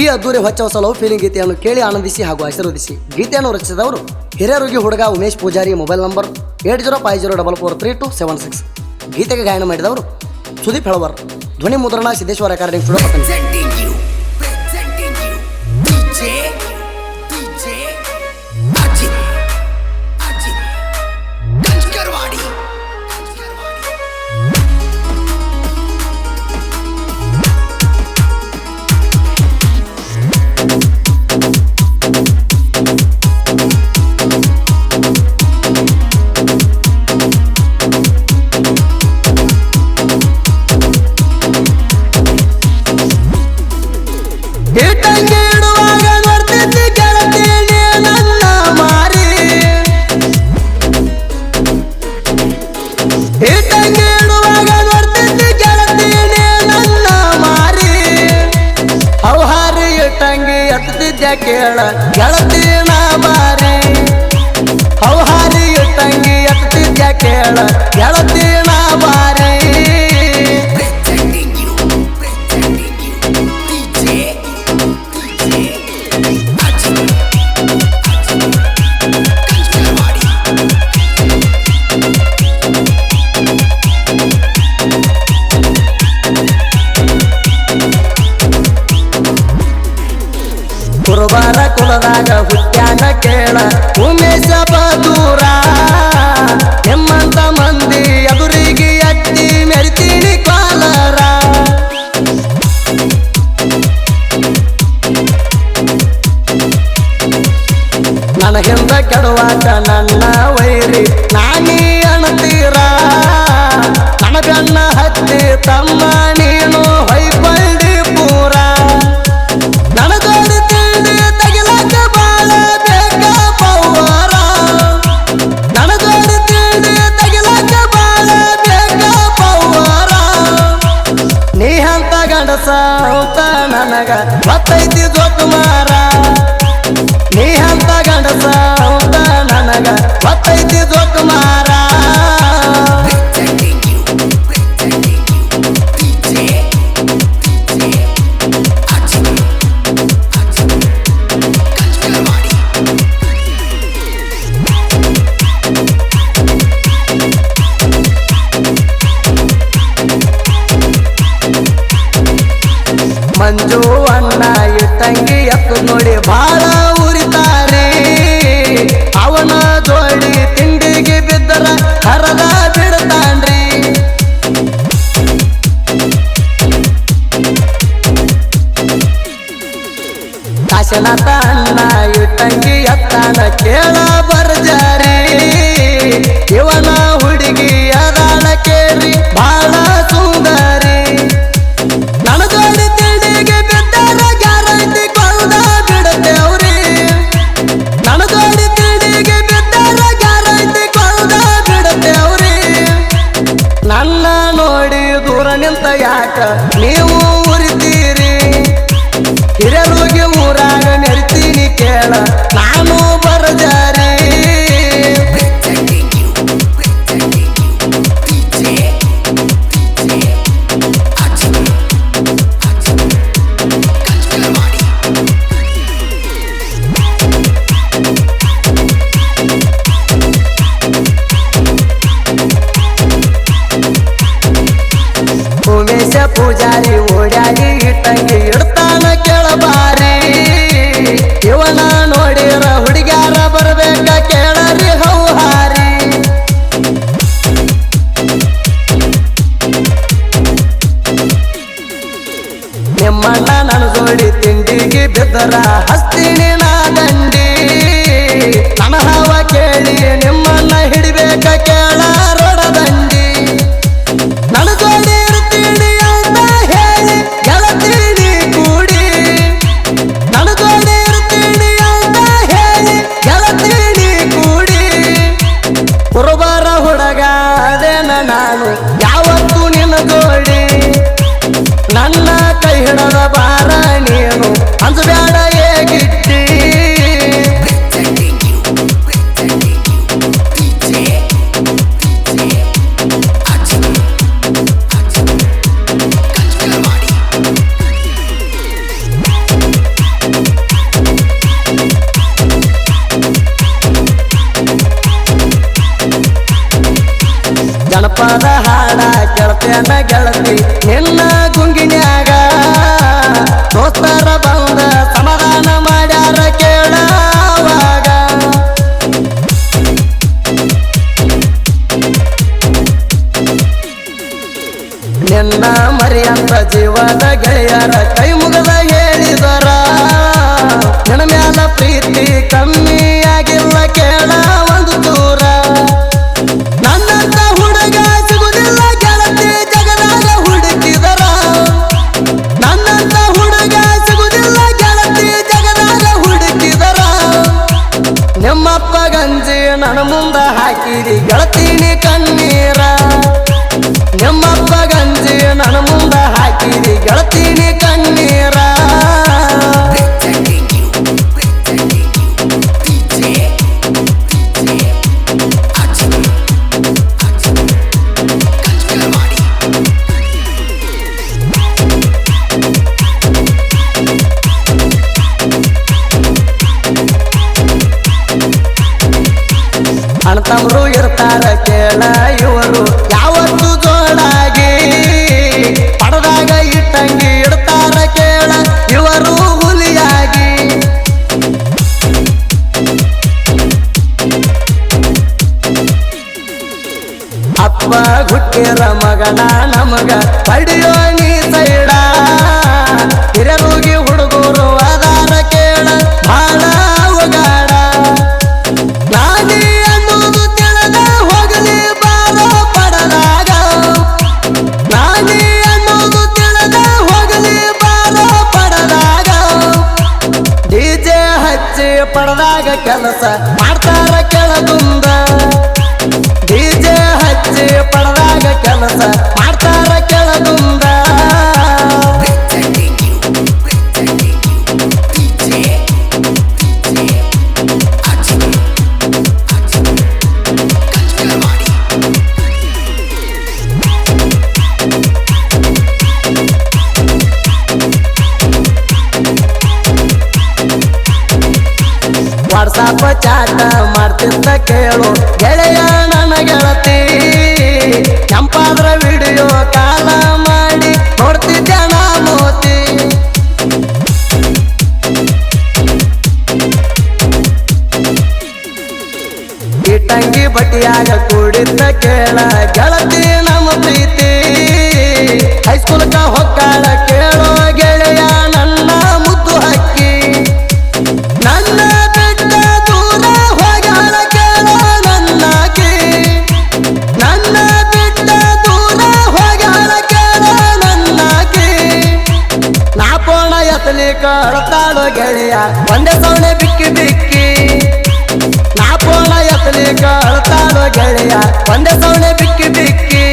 ಈ ಅದ್ದೂರಿ ಹೊಚ್ಚ ಹೊಸ ಲವ್ ಫೀಲಿಂಗ್ ಗೀತೆಯನ್ನು ಕೇಳಿ ಆನಂದಿಸಿ ಹಾಗೂ ಆಶೀರ್ವದಿಸಿ. ಗೀತೆಯನ್ನು ರಚಿಸಿದವರು ಹಿರಿಯರುಗಿ ಹುಡುಗ Umesh Poojari mobile number eight zero five zero double four three two seven six. ಗೀತೆಗೆ ಗಾಯನ ಮಾಡಿದವರು ಸುದೀಪ್ ಹೆಳವರ್. ಧ್ವನಿ ಮುದ್ರಣ ಸಿದ್ದೇಶ್ವರ ಅಕಾಡೆಮಿ ಸ್ಟುಡಿಯೋ ಕೇಳ. ಗೆಳ ಕುರುಬಾರ ಕುಲದಾಗ ಹುಟ್ಟ್ಯಾನ ಕೇಳ. ಉಮೇಶ ಬದೂರ ನಿಮ್ಮಂತ ಮಂದಿ ಎದುರಿಗೆ ಎತ್ತಿ ಮೆರಿತೀನಿ ಕಾಲರ. ನನಗಿಂದ ಕೆಡುವಾತ ನನ್ನ ವೈರಿ, ನಾನೀ ಸಾವುತ ನನಗ. ಗೊತ್ತೈತಿ ba ಕುರುಬಾರ ಹುಡುಗ ಅದೇನ ನಾನು. ಯಾವತ್ತು ನಿನ್ನ ಜೋಡಿ ನನ್ನ ಕೈ ಹಿಡದ ಬಾರ ನೀನು. ಅಂಜಬೇಡ ನನ್ನ ಮುಂದ ಹಾಕಿರಿ ಗಳತೀನಿ ಕಣ್ಣೀರ. ನಮ್ಮಪ್ಪ ಗಂಜಿ ನನ್ನ ಮುಂದ ಹಾಕಿರಿ ಗೆಳತೀನಿ ಇವರು ಸಂಸಾರ ಕೆಳಗುಂದ. ಡಿಜೆ ಹಚ್ಚಿ ಪಡೆದಾಗ ಕೆಲಸ ಯಾಟ ಮಾಡ್ತಿದ್ದ ಕೇಳು. ಗೆಳೆಯ ನನ್ನ ಗೆಳತಿ, ಕೆಂಪಾದ್ರ ವಿಡಿಯೋ ಕಾಲ ಮಾಡಿ ಕೊಡ್ತಿದ್ದ ನಾ ಮೋತಿ. ಇಟ್ಟಂಗಿ ಬಟ್ಟಿಯಾಗ ಕೂಡಿದ್ದ ಕೇಳ, ಗೆಳತಿ ನಮ್ಮ ಪ್ರೀತಿ. ಹೈಸ್ಕೂಲ್ಕ ಹೊಕ್ಕಾಳ ಒಂದೇ ಸೌಣೆ ಬಿಕ್ಕಿ ಬಿಕ್ಕಿ.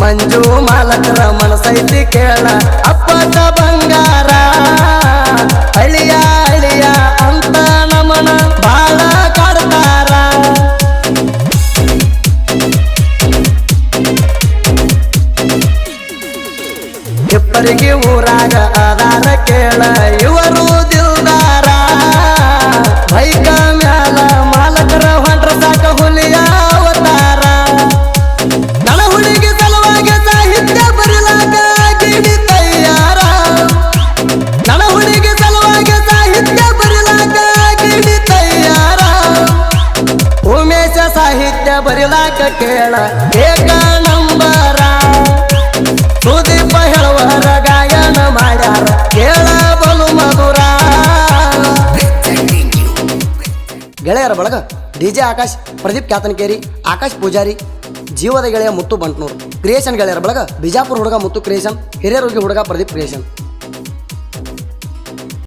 ಮಂಜು ಮಾಲಕರ ಮನಸೈತಿ ಕೇಳ. raga ಗೆಳೆಯರ ಬಳಗ ಡಿ ಜೆ ಆಕಾಶ್, ಪ್ರದೀಪ್ ಕ್ಯಾತನಕೇರಿ, ಆಕಾಶ್ ಪೂಜಾರಿ, ಜೀವದ ಗೆಳೆಯ ಮುತ್ತು ಬಂಟ್ನೂರು. ಕ್ರಿಯೇಷನ್ ಗೆಳೆಯರ ಬಳಗ ಬಿಜಾಪುರ ಹುಡುಗ ಮುತ್ತು ಕ್ರಿಯೇಷನ್ ಹಿರಿಯರೋಗಿ ಹುಡುಗ ಪ್ರದೀಪ್ ಕ್ರಿಯೇಷನ್.